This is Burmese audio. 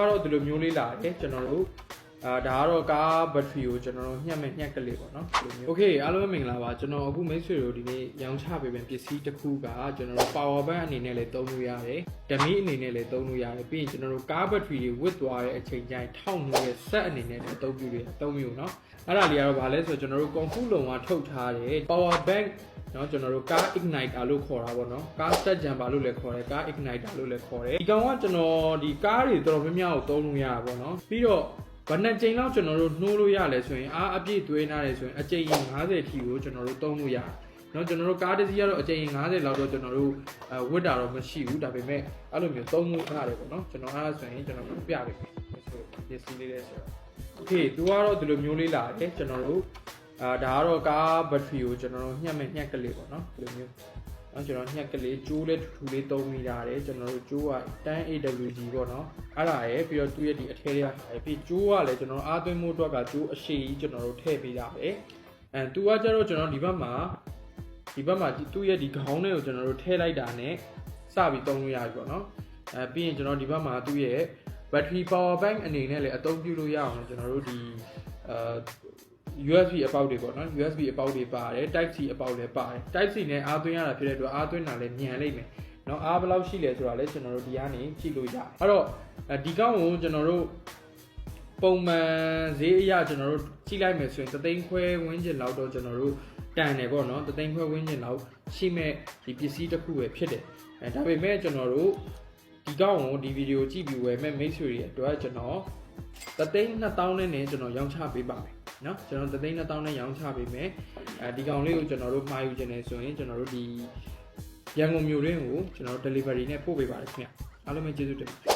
ကတော့ဒီလိုမျိုးလေးလာတယ်ကျွန်တော်တို့ အာဒါကတော့ကားဘက်ထရီကိုကျွန်တော်တို့ညှက်မဲ့ညှက်ကလေးပေါ့နော်။ Okay အားလုံးမင်္ဂလာပါကျွန်တော်အခုမိတ်ဆွေတို့ဒီနေ့ရောင်းချပေးမယ့်ပစ္စည်းတစ်ခုကကျွန်တော်တို့ power bank အနေနဲ့လည်းသုံးလို့ရတယ်။ဓမီအနေနဲ့လည်းသုံးလို့ရတယ်။ပြီးရင်ကျွန်တော်တို့ကားဘက်ထရီတွေဝတ်သွားတဲ့အချိန်ကျရင်ထောက်နေတဲ့စက်အနေနဲ့လည်းသုံးပြုရတယ်သုံးမျိုးနော်။အဲ့ဒါလေးကတော့ဗာလဲဆိုကျွန်တော်တို့ကွန်ကူလုံကထုတ်ထားတဲ့ power bank နော်ကျွန်တော်တို့ car igniter လို့ခေါ်တာပေါ့နော် car start jumper လို့လည်းခေါ်တယ် car igniter လို့လည်းခေါ်တယ်ဒီကောင်ကကျွန်တော်ဒီ car တွေတော်တော်များများကိုသုံးလို့ရတာပေါ့နော်ပြီးတော့ ဘယ်နှစ်ကြိမ်လောက်ကျွန်တော်တို့နှိုးလို့ရလဲဆိုရင်အားအပြည့်သွေးနားတယ်ဆိုရင်အကြိမ်50ထီကိုကျွန်တော်တို့သုံးလို့ရတယ်เนาะကျွန်တော်တို့ကားတစ်စီးကတော့အကြိမ်50လောက်တော့ကျွန်တော်တို့အဲဝတ်တာတော့မရှိဘူးဒါပေမဲ့အဲ့လိုမျိုးသုံးလို့ရတယ်ပေါ့နော်ကျွန်တော်အားဆိုရင်ကျွန်တော်ပြပေးမယ်ဆိုပစ္စည်းလေးလေးဆိုတော့ Okay သူကတော့ဒီလိုမျိုးလေးလာတယ်ကျွန်တော်တို့အာဒါကတော့ကားဘက်ထရီကိုကျွန်တော်တို့ညှက်မဲ့ညှက်ကလေးပေါ့နော်ဒီလိုမျိုး နော်ကျွန်တော်ညှက်ကလေးကျိုးလေးထူထူလေးသုံးမိတာတယ်ကျွန်တော်တို့ကျိုးက 10AWG ပေါ့နော်အဲ့ဒါရယ်ပြီးတော့သူ့ရဲ့ဒီအထဲလေးရတယ်ပြီးကျိုးကလည်းကျွန်တော်အားသွင်းမှုအတွက်ကကျိုးအရှိကြီးကျွန်တော်တို့ထည့်ပေးတာပဲအဲသူကကျတော့ကျွန်တော်ဒီဘက်မှာဒီဘက်မှာသူ့ရဲ့ဒီခေါင်းလေးကိုကျွန်တော်တို့ထည့်လိုက်တာနဲ့စပြီးသုံးလို့ရပြီပေါ့နော်အဲပြီးရင်ကျွန်တော်ဒီဘက်မှာသူ့ရဲ့ battery power bank အနေနဲ့လည်းအသုံးပြုလို့ရအောင်လို့ကျွန်တော်တို့ဒီအာ USB အပေါက်တွေပေါ့နော် USB အပေါက်တွေပါတယ် Type C အပေါက်လည်းပါတယ် Type C နဲ့အားသွင်းရတာဖြစ်တဲ့အတွက်အားသွင်းတာလည်းညံလိမ့်မယ်နော်အားဘယ်လောက်ရှိလဲဆိုတာလည်းကျွန်တော်တို့ဒီကနေကြည့်လို့ရတယ်အဲ့တော့ဒီကောင့်ကိုကျွန်တော်တို့ပုံမှန်ဈေးအရကျွန်တော်တို့ကြည့်လိုက်မယ်ဆိုရင်သသိန်းခွဲဝင်းကျင်လောက်တော့ကျွန်တော်တို့တန်တယ်ပေါ့နော်သသိန်းခွဲဝင်းကျင်လောက်ရှိမဲ့ဒီပစ္စည်းတစ်ခုပဲဖြစ်တယ်အဲဒါပေမဲ့ကျွန်တော်တို့ဒီကောင့်ကိုဒီဗီဒီယိုကြည့်ပြီးဝယ်မဲ့မိတ်ဆွေတွေအတွက်ကျွန်တော်သသိန်း2000နဲ့ကျွန်တော်ရောင်းချပေးပါမယ် နော်ကျွန်တော်တသိန်းတစ်သောင်းနဲ့ရောင်းချပေးမယ်အဲဒီကောင်လေးကိုကျွန်တော်တို့မှာယူခြင်းနေဆိုရင်ကျွန်တော်တို့ဒီရန်ကုန်မြို့တွင်းကိုကျွန်တော်တို့ delivery နဲ့ပို့ပေးပါတယ်ခင်ဗျအားလုံးပဲကျေးဇူးတင်ပါတယ်